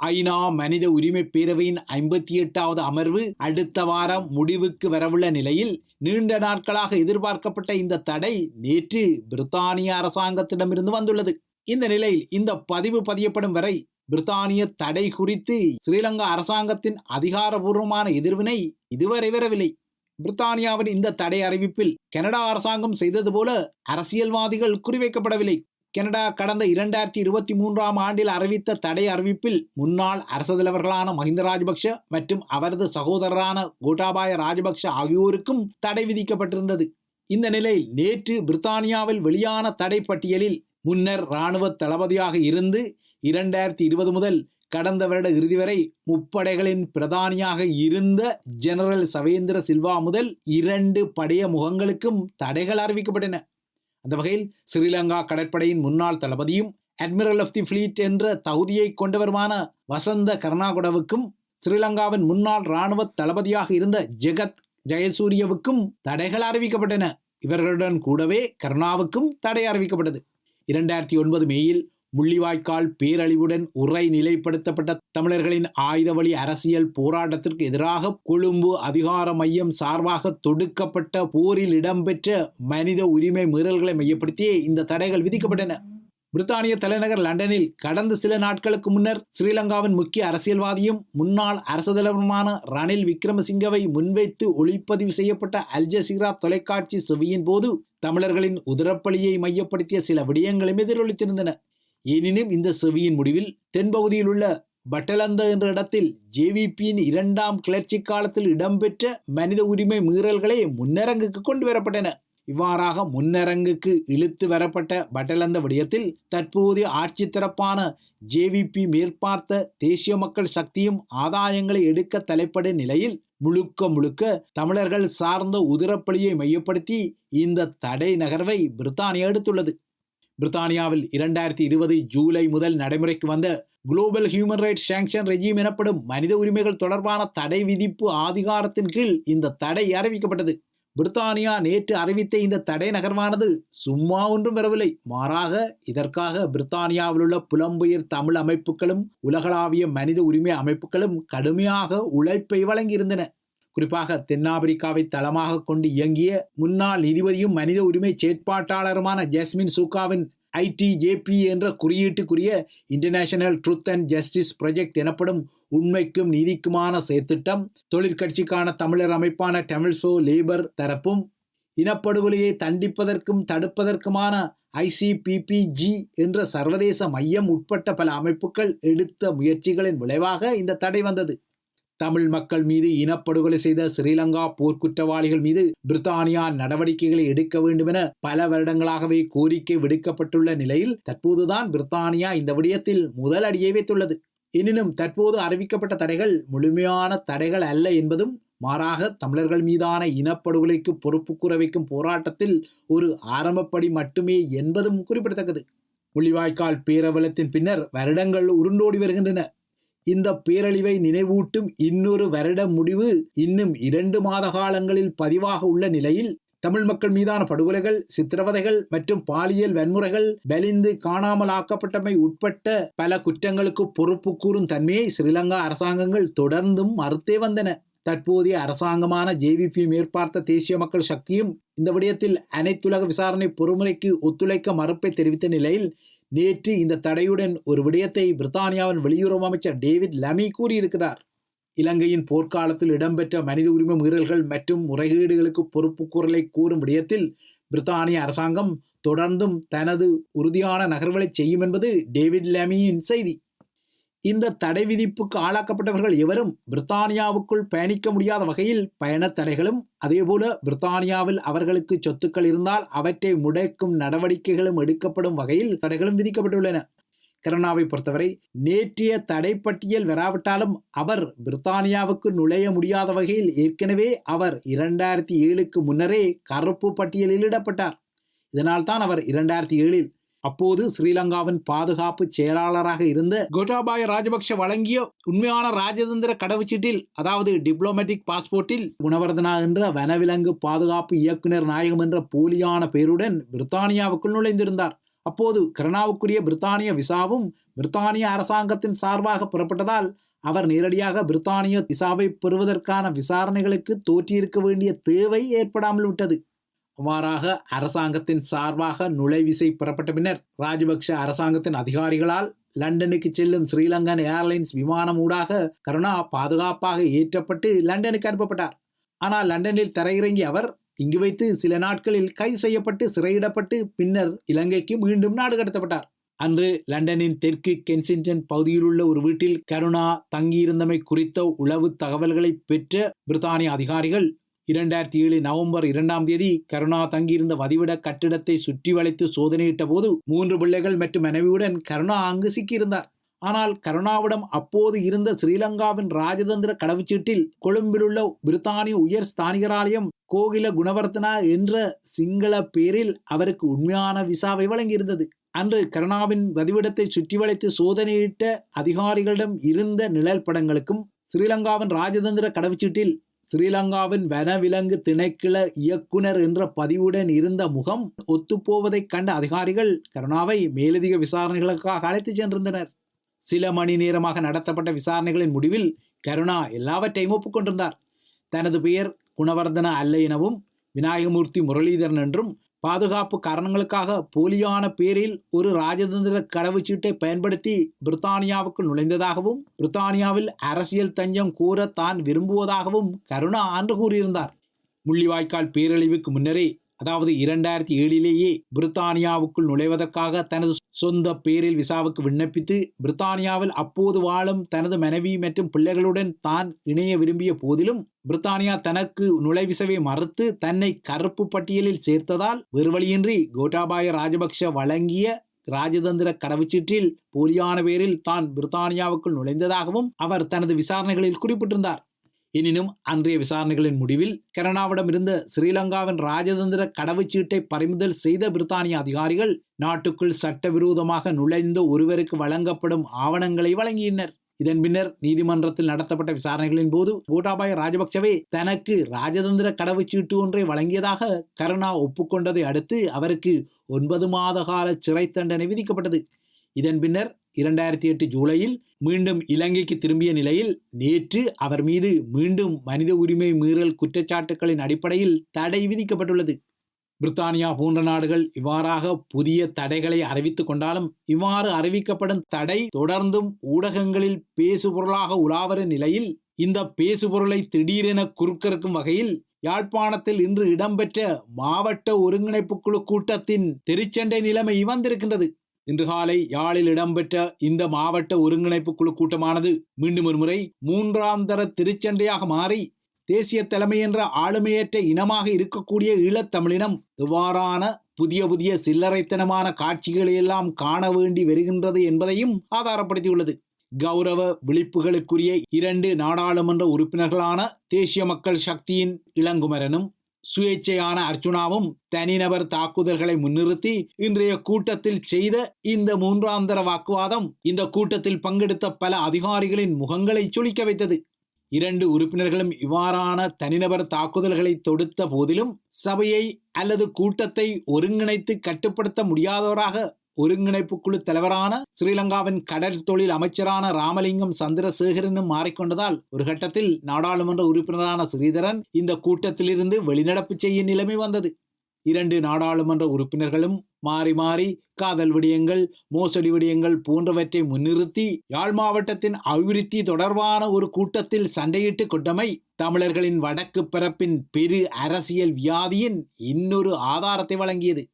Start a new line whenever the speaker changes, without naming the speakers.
ஐநா மனித உரிமை பேரவையின் ஐம்பத்தி எட்டாவது அமர்வு அடுத்த வாரம் முடிவுக்கு வரவுள்ள நிலையில் நீண்ட நாட்களாக எதிர்பார்க்கப்பட்ட இந்த தடை நேற்று பிரித்தானிய அரசாங்கத்திடமிருந்து வந்துள்ளது. இந்த நிலையில் இந்த பதிவு பதியப்படும் வரை பிரித்தானிய தடை குறித்து ஸ்ரீலங்கா அரசாங்கத்தின் அதிகாரபூர்வமான எதிர்வினை இதுவரை வரவில்லை. பிரித்தானியாவின் இந்த தடை அறிவிப்பில் கனடா அரசாங்கம் செய்தது போல அரசியல்வாதிகள் குறிவைக்கப்படவில்லை. கனடா கடந்த இரண்டாயிரத்தி இருபத்தி மூன்றாம் ஆண்டில் அறிவித்த தடை அறிவிப்பில் முன்னாள் அரசு தலைவர்களான மஹிந்த ராஜபக்ஷ மற்றும் அவரது சகோதரரான கோட்டாபாய ராஜபக்ஷ ஆகியோருக்கும் தடை விதிக்கப்பட்டிருந்தது. இந்த நிலையில் நேற்று பிரித்தானியாவில் வெளியான தடை பட்டியலில் முன்னர் இராணுவ தளபதியாக இருந்து இரண்டாயிரத்தி இருபது முதல் கடந்த வருட இறுதி வரை முப்படைகளின் பிரதானியாக இருந்த ஜெனரல் சவேந்திர சில்வா முதல் இரண்டு படைய முகங்களுக்கும் தடைகள் அறிவிக்கப்பட்டன. அந்த வகையில் ஸ்ரீலங்கா கடற்படையின் முன்னாள் தளபதியும் அட்மிரல் ஆஃப் தி ஃபிளீட் என்ற தகுதியை கொண்டவருமான வசந்த கருணாகுடவுக்கும் ஸ்ரீலங்காவின் முன்னாள் இராணுவ தளபதியாக இருந்த ஜெகத் ஜெயசூரியவுக்கும் தடைகள் அறிவிக்கப்பட்டன. இவர்களுடன் கூடவே கருணாவுக்கும் தடை அறிவிக்கப்பட்டது. இரண்டாயிரத்தி ஒன்பது மேயில் முள்ளிவாய்க்கால் பேரழிவுடன் உரை நிலைப்படுத்தப்பட்ட தமிழர்களின் ஆயுதவழி அரசியல் போராட்டத்திற்கு எதிராக கொழும்பு அதிகார மையம் சார்பாக தொடுக்கப்பட்ட போரில் இடம்பெற்ற மனித உரிமை மீறல்களை மையப்படுத்தியே இந்த தடைகள் விதிக்கப்பட்டன. பிரித்தானிய தலைநகர் லண்டனில் கடந்த சில நாட்களுக்கு முன்னர் ஸ்ரீலங்காவின் முக்கிய அரசியல்வாதியும் முன்னாள் அரசு தலைவருமான ரணில் விக்ரமசிங்கவை முன்வைத்து ஒளிப்பதிவு செய்யப்பட்ட அல்ஜசீரா தொலைக்காட்சி செவியின் போது தமிழர்களின் உதரப்பலியை மையப்படுத்திய சில விடயங்களும் எதிரொலித்திருந்தன. எனினும் இந்த செவியின் முடிவில் தென்பகுதியில் உள்ள பட்டலந்த என்ற இடத்தில் ஜேவிபியின் இரண்டாம் கிளர்ச்சி காலத்தில் இடம்பெற்ற மனித உரிமை மீறல்களை முன்னரங்குக்கு கொண்டு வரப்பட்டன. இவ்வாறாக முன்னரங்குக்கு இழுத்து வரப்பட்ட பட்டலந்த விடயத்தில் தற்போதைய ஆட்சி தரப்பான ஜேவிபி மேற்பார்த்த தேசிய மக்கள் சக்தியும் ஆதாயங்களை எடுக்க தலைப்பட நிலையில் முழுக்க முழுக்க தமிழர்கள் சார்ந்த உதிரப்பலியை மையப்படுத்தி இந்த தடை நகர்வை பிரித்தானியா எடுத்துள்ளது. பிரித்தானியாவில் இரண்டாயிரத்தி இருபது ஜூலை முதல் நடைமுறைக்கு வந்த global human rights sanction regime எனப்படும் மனித உரிமைகள் தொடர்பான தடை விதிப்பு அதிகாரத்தின் கீழ் இந்த தடை அறிவிக்கப்பட்டது. பிரித்தானியா நேற்று அறிவித்த இந்த தடை நகர்வானது சும்மா ஒன்றும் வரவில்லை. மாறாக இதற்காக பிரித்தானியாவில் உள்ள புலம்பெயர் தமிழ் அமைப்புகளும் உலகளாவிய மனித உரிமை அமைப்புகளும் கடுமையாக உழைப்பை வழங்கியிருந்தன. குறிப்பாக தென்னாப்பிரிக்காவை தளமாக கொண்டு இயங்கிய முன்னாள் நீதிபதியும் மனித உரிமை செயற்பாட்டாளருமான ஜஸ்மின் சூகாவின் ஐடிஜேபி என்ற குறியீட்டுக்குரிய international truth and justice project எனப்படும் உண்மைக்கும் நீதிக்குமான செயற்திட்டம் தொழிற்கட்சிக்கான தமிழர் அமைப்பான டெமிழ்சோ லேபர் தரப்பும் இனப்படுகொலையை தண்டிப்பதற்கும் தடுப்பதற்குமான ஐசிபிபிஜி என்ற சர்வதேச மையம் உட்பட்ட பல அமைப்புகள் எடுத்த முயற்சிகளின் விளைவாக இந்த தடை வந்தது. தமிழ் மக்கள் மீது இனப்படுகொலை செய்த ஸ்ரீலங்கா போர்க்குற்றவாளிகள் மீது பிரித்தானியா நடவடிக்கைகளை எடுக்க வேண்டும் என பல வருடங்களாகவே கோரிக்கை விடுக்கப்பட்டுள்ள நிலையில் தற்போதுதான் பிரித்தானியா இந்த விடயத்தில் முதல் அடியை வைத்துள்ளது. எனினும் தற்போது அறிவிக்கப்பட்ட தடைகள் முழுமையான தடைகள் அல்ல என்பதும் மாறாக தமிழர்கள் மீதான இனப்படுகொலைக்கு பொறுப்பு கூற வைக்கும் போராட்டத்தில் ஒரு ஆரம்பப்படி மட்டுமே என்பதும் குறிப்பிடத்தக்கது. முள்ளிவாய்க்கால் பேரவலத்தின் பின்னர் வருடங்கள் உருண்டோடி வருகின்றன. இந்த பேரழிவை நினைவூட்டும் இன்னொரு வருட முடிவு இன்னும் இரண்டு மாத காலங்களில் பதிவாக உள்ள நிலையில் தமிழ் மக்கள் மீதான படுகொலைகள் சித்திரவதைகள் மற்றும் பாலியல் வன்முறைகள் வலிந்து காணாமல் ஆக்கப்பட்டமை உட்பட்ட பல குற்றங்களுக்கு பொறுப்பு கூறும் தன்மையை ஸ்ரீலங்கா அரசாங்கங்கள் தொடர்ந்தும் மறுத்தே வந்தன. தற்போதைய அரசாங்கமான ஜேவிபி மேற்பார்த்த தேசிய மக்கள் சக்தியும் இந்த விடயத்தில் அனைத்துலக விசாரணை பொறுமுறைக்கு ஒத்துழைக்க மறுப்பை தெரிவித்த நிலையில் நேற்று இந்த தடையுடன் ஒரு விடயத்தை பிரித்தானியாவின் வெளியுறவு அமைச்சர் டேவிட் லமி கூறியிருக்கிறார். இலங்கையின் போர்க்காலத்தில் இடம்பெற்ற மனித உரிமை மீறல்கள் மற்றும் முறைகேடுகளுக்கு பொறுப்பு குரலை கூறும் விடயத்தில் பிரித்தானிய அரசாங்கம் தொடர்ந்தும் தனது உறுதியான நகர்வுகளை செய்யும் என்பது டேவிட் லெமியின் செய்தி. இந்த தடை விதிப்புக்கு ஆளாக்கப்பட்டவர்கள் எவரும் பிரித்தானியாவுக்குள் பயணிக்க முடியாத வகையில் பயணத் தடைகளும் அதேபோல பிரித்தானியாவில் அவர்களுக்கு சொத்துக்கள் இருந்தால் அவற்றை முடக்கும் நடவடிக்கைகளும் எடுக்கப்படும் வகையில் தடைகளும் விதிக்கப்பட்டுள்ளன. கருணாவை பொறுத்தவரை நேற்றைய தடை பட்டியல் வராவிட்டாலும் அவர் பிரித்தானியாவுக்கு நுழைய முடியாத வகையில் ஏற்கனவே அவர் இரண்டாயிரத்தி ஏழுக்கு முன்னரே கருப்பு பட்டியலில் இடப்பட்டார். இதனால்தான் அவர் இரண்டாயிரத்தி ஏழில் அப்போது ஸ்ரீலங்காவின் பாதுகாப்பு செயலாளராக இருந்த கோட்டாபாய ராஜபக்ஷ வழங்கிய உண்மையான ராஜதந்திர கடவுச்சீட்டில் அதாவது டிப்ளோமேட்டிக் பாஸ்போர்ட்டில் குணவர்தனா என்ற வனவிலங்கு பாதுகாப்பு இயக்குனர் நாயகம் என்ற போலியான பெயருடன் பிரித்தானியாவுக்குள் நுழைந்திருந்தார். அப்போது கருணாவுக்குரிய பிரித்தானிய விசாவும் பிரித்தானிய அரசாங்கத்தின் சார்பாக புறப்பட்டதால் அவர் நேரடியாக பிரித்தானிய விசாவை பெறுவதற்கான விசாரணைகளுக்கு தோற்றியிருக்க வேண்டிய தேவை ஏற்படாமல் விட்டது. அவ்வாறாக அரசாங்கத்தின் சார்பாக நுழைவிசை பெறப்பட்ட பின்னர் ராஜபக்ஷ அரசாங்கத்தின் அதிகாரிகளால் லண்டனுக்கு செல்லும் ஸ்ரீலங்கன் ஏர்லைன்ஸ் விமானம் ஊடாக கருணா பாதுகாப்பாக ஏற்றப்பட்டு லண்டனுக்கு அனுப்பப்பட்டார். ஆனால் லண்டனில் தரையிறங்கிய அவர் இங்கு வைத்து சில நாட்களில் கைது செய்யப்பட்டு சிறையிடப்பட்டு பின்னர் இலங்கைக்கு மீண்டும் நாடு கடத்தப்பட்டார். அன்று லண்டனின் தெற்கு கென்சிங்டன் பகுதியில் உள்ள ஒரு வீட்டில் கருணா தங்கியிருந்தமை குறித்த உளவு தகவல்களை பெற்ற பிரித்தானிய அதிகாரிகள் இரண்டாயிரத்தி ஏழு நவம்பர் இரண்டாம் தேதி கருணா தங்கியிருந்த வதிவிட கட்டிடத்தை சுற்றி வளைத்து சோதனையிட்ட போது மூன்று பிள்ளைகள் மற்றும் மனைவியுடன் கருணா அங்கு சிக்கியிருந்தார். ஆனால் கருணாவிடம் அப்போது இருந்த ஸ்ரீலங்காவின் ராஜதந்திர கடவுச்சீட்டில் கொழும்பிலுள்ள பிரித்தானிய உயர் ஸ்தானிகராலயம் கோகில குணவர்த்தனா என்ற சிங்கள பேரில் அவருக்கு உண்மையான விசாவை வழங்கியிருந்தது. அன்று கருணாவின் வதிவிடத்தை சுற்றி வளைத்து சோதனையிட்ட அதிகாரிகளிடம் இருந்த நிழல் படங்களுக்கும் ஸ்ரீலங்காவின் ராஜதந்திர கடவுச்சீட்டில் ஸ்ரீலங்காவின் வனவிலங்கு திணைக்கிள இயக்குனர் என்ற பதிவுடன் இருந்த முகம் ஒத்துப்போவதைக் கண்ட அதிகாரிகள் கருணாவை மேலதிக விசாரணைகளுக்காக அழைத்துச் சென்றிருந்தனர். சில மணி நேரமாக நடத்தப்பட்ட விசாரணைகளின் முடிவில் கருணா எல்லாவற்றையும் ஒப்புக்கொண்டிருந்தார். தனது பெயர் குணவர்தன அல்ல எனவும் விநாயகமூர்த்தி முரளிதரன் என்றும் பாதுகாப்பு காரணங்களுக்காக போலியான பேரில் ஒரு ராஜதந்திர கடவுச்சீட்டை பயன்படுத்தி பிரித்தானியாவுக்குள் நுழைந்ததாகவும் பிரித்தானியாவில் அரசியல் தஞ்சம் கூற தான் விரும்புவதாகவும் கருணா ஆண்டு கூறியிருந்தார். முள்ளிவாய்க்கால் பேரழிவுக்கு முன்னரே அதாவது இரண்டாயிரத்தி ஏழிலேயே பிரித்தானியாவுக்குள் நுழைவதற்காக தனது சொந்த பேரில் விசாவுக்கு விண்ணப்பித்து பிரித்தானியாவில் அப்போது வாழும் தனது மனைவி மற்றும் பிள்ளைகளுடன் தான் இணைய விரும்பிய போதிலும் பிரித்தானியா தனக்கு நுழைவிசவை மறுத்து தன்னை கருப்பு பட்டியலில் சேர்த்ததால் வெறுவழியின்றி கோட்டாபாய ராஜபக்ஷ வழங்கிய ராஜதந்திர கடவுச்சீற்றில் போலியான பேரில் தான் பிரித்தானியாவுக்குள் நுழைந்ததாகவும் அவர் தனது விசாரணைகளில் குறிப்பிட்டிருந்தார். எனினும் அன்றைய விசாரணைகளின் முடிவில் கனடாவிடம் இருந்த ஸ்ரீலங்காவின் ராஜதந்திர கடவுச்சீட்டை பறிமுதல் செய்த பிரித்தானிய அதிகாரிகள் நாட்டுக்குள் சட்டவிரோதமாக நுழைந்த ஒருவருக்கு வழங்கப்படும் ஆவணங்களை வழங்கினர். இதன் பின்னர் நீதிமன்றத்தில் நடத்தப்பட்ட விசாரணைகளின் போது கோட்டாபாய ராஜபக்சவே தனக்கு ராஜதந்திர கடவுச்சீட்டு ஒன்றை வழங்கியதாக கருணா ஒப்புக்கொண்டதை அடுத்து அவருக்கு ஒன்பது மாத கால சிறை தண்டனை விதிக்கப்பட்டது. இதன் பின்னர் இரண்டாயிரத்தி எட்டு ஜூலையில் மீண்டும் இலங்கைக்கு திரும்பிய நிலையில் நேற்று அவர் மீது மீண்டும் மனித உரிமை மீறல் குற்றச்சாட்டுகளின் அடிப்படையில் தடை விதிக்கப்பட்டுள்ளது. பிரித்தானியா போன்ற நாடுகள் இவ்வாறாக புதிய தடைகளை அறிவித்துக் கொண்டாலும் இவ்வாறு அறிவிக்கப்படும் தடை தொடர்ந்தும் ஊடகங்களில் பேசுபொருளாக உலாவரும் நிலையில் இந்த பேசுபொருளை திடீரென குறுக்கறுக்கும் வகையில் யாழ்ப்பாணத்தில் இன்று இடம்பெற்ற மாவட்ட ஒருங்கிணைப்பு குழு கூட்டத்தின் திருச்சண்டை நிலைமை வந்திருக்கின்றது. இன்று காலை யாழில் இடம்பெற்ற இந்த மாவட்ட ஒருங்கிணைப்பு குழு கூட்டமானது மீண்டும் ஒருமுறை மூன்றாம் தர திருச்சண்டையாக மாறி தேசிய தலைமை என்ற ஆளுமையற்ற இனமாக இருக்கக்கூடிய ஈழத்தமிழினம் இவ்வாறான புதிய புதிய சில்லறைத்தனமான காட்சிகளை எல்லாம் காண வேண்டி வருகின்றது என்பதையும் ஆதாரப்படுத்தியுள்ளது. கௌரவ விழிப்புகளுக்குரிய இரண்டு நாடாளுமன்ற உறுப்பினர்களான தேசிய மக்கள் சக்தியின் இளங்குமரனும் சுயேட்சையான அர்ச்சுனாவும் தனிநபர் தாக்குதல்களை முன்னிறுத்தி இன்றைய கூட்டத்தில் செய்த இந்த மூன்றாந்தர வாக்குவாதம் இந்த கூட்டத்தில் பங்கெடுத்த பல அதிகாரிகளின் முகங்களை சுழிக்க வைத்தது. இரண்டு உறுப்பினர்களும் இவ்வாறான தனிநபர் தாக்குதல்களை தொடுத்த போதிலும் சபையை அல்லது கூட்டத்தை ஒருங்கிணைத்து கட்டுப்படுத்த முடியாதவராக ஒருங்கிணைப்பு குழு தலைவரான ஸ்ரீலங்காவின் கடல் தொழில் அமைச்சரான ராமலிங்கம் சந்திரசேகரனும் மாறிக்கொண்டதால் ஒரு கட்டத்தில் நாடாளுமன்ற உறுப்பினரான ஸ்ரீதரன் இந்த கூட்டத்திலிருந்து வெளிநடப்பு செய்ய நிலைமை வந்தது. இரண்டு நாடாளுமன்ற உறுப்பினர்களும் மாறி மாறி காதல் விடயங்கள் மோசடி விடயங்கள் போன்றவற்றை முன்னிறுத்தி யாழ் மாவட்டத்தின் அபிவிருத்தி தொடர்பான ஒரு கூட்டத்தில் சண்டையிட்டு கொண்டமை தமிழர்களின் வடக்கு பிறப்பின் பெரு அரசியல் வியாதியின் இன்னொரு ஆதாரத்தை வழங்கியது.